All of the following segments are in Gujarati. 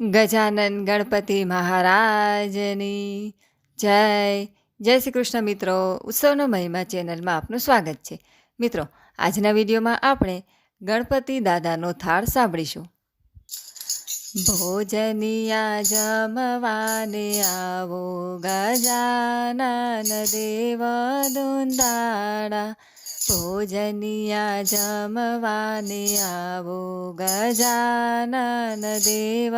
ગજાનન ગણપતિ મહારાજની. જય જય શ્રી કૃષ્ણ મિત્રો. ઉત્સવનો મહિમા ચેનલમાં આપનું સ્વાગત છે. મિત્રો, આજના વિડીયોમાં આપણે ગણપતિ દાદાનો થાળ સાંભળીશું. ભોજનિયા જમવાને આવો ગજાનન દેવ દુંદાળા ભોજનિયા જમવાને આવો ગજાનન દેવ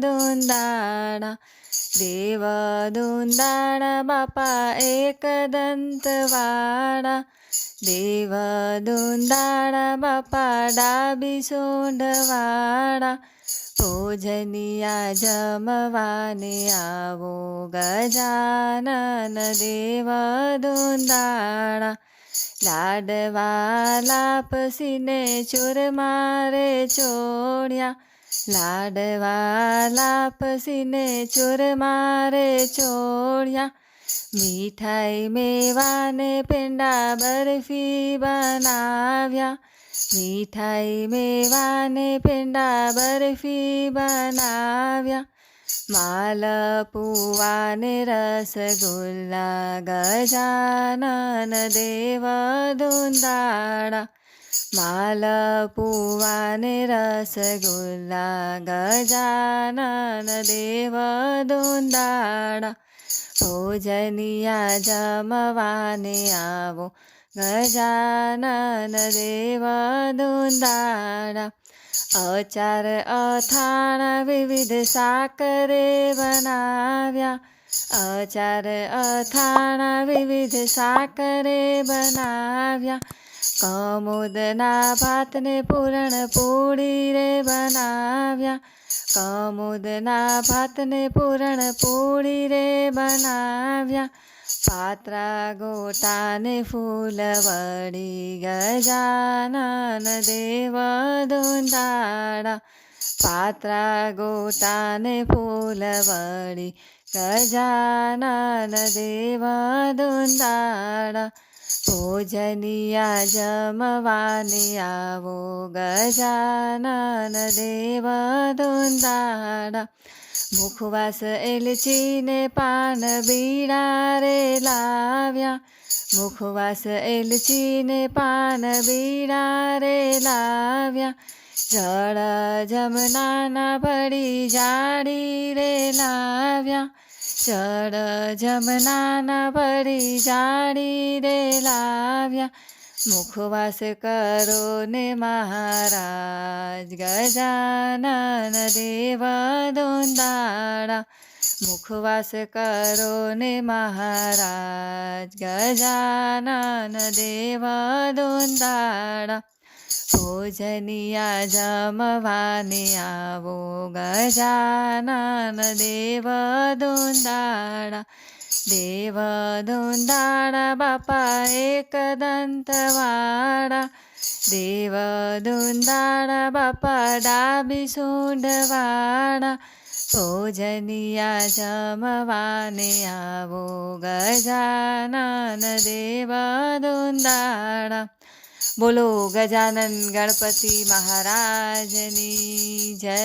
દુંદાણા દેવ દુંદાણા બાપા એક દંતવાળા દેવ દુંદાણા બાપા ડાબી સોંઢવાળા ભોજનિયા જમવાને આવો ગજાનન દેવ દુંદાળા લાડવા લાપસીને ચોર મારે ચોળ્યા લાડવા લાપસીને ચોર મારે ચોળ્યા મીઠાઈ મેવાને પેંડા બરફી બનાવ્યા. મીઠાઈ મેવાને પેંડા બરફી બનાવ્યા. માલ પુવાને રસગુલ્લા ગજાનન દેવ દુંદાળા માલ પુવાને રસગુલ્લા ગજાનન દેવ દુંદાળા ભોજનિયા અચાર અથાણ વિવિધ સાકરે બનાવ્યા. અચાર અથાણ વિવિધ સાકરે બનાવ્યા. કમુદના ભાતને પૂરણ પૂરી રે બનાવ્યા. કમુદના ભાતને પૂરણ પૂરી રે બનાવ્યા. પાત્રા ગોટાને ફૂલવડી ગજાનન દેવ દુંદાડા પાત્રા ગોટાને ફૂલવડી ગજાનન દેવ દુંદાળા ભોજનિયા જમવાને આવો ગજાનન દેવ દુંદાડા મુખવાસ એલચીને પાન બીડા રે લાવ્યા મુખવાસ એલચીને પાન બીડા રે લાવ્યા જળ જમનાના પડી જાડી રે લાવ્યા જળ જમનાના પડી જાડી રે લાવ્યા. મુખવાસ કરો ને મહારાજ, ગજાનન દેવ દોંદાળા મુખવાસ કરો ને મહારાજ, ગજાનન દેવ દુંદાળા ભોજનિયા જમવાને આવો ગજાનન દેવ દુંદાળા દેવ દુંદાળા બાપા એક દંતવાળા દેવ દુંદાળા બાપા ડાબી સૂંઢવાળા ભોજનિયા જમવાને આવો ગજાનન દેવ દુંદાળા બોલો ગજાનન ગણપતિ મહારાજની જય.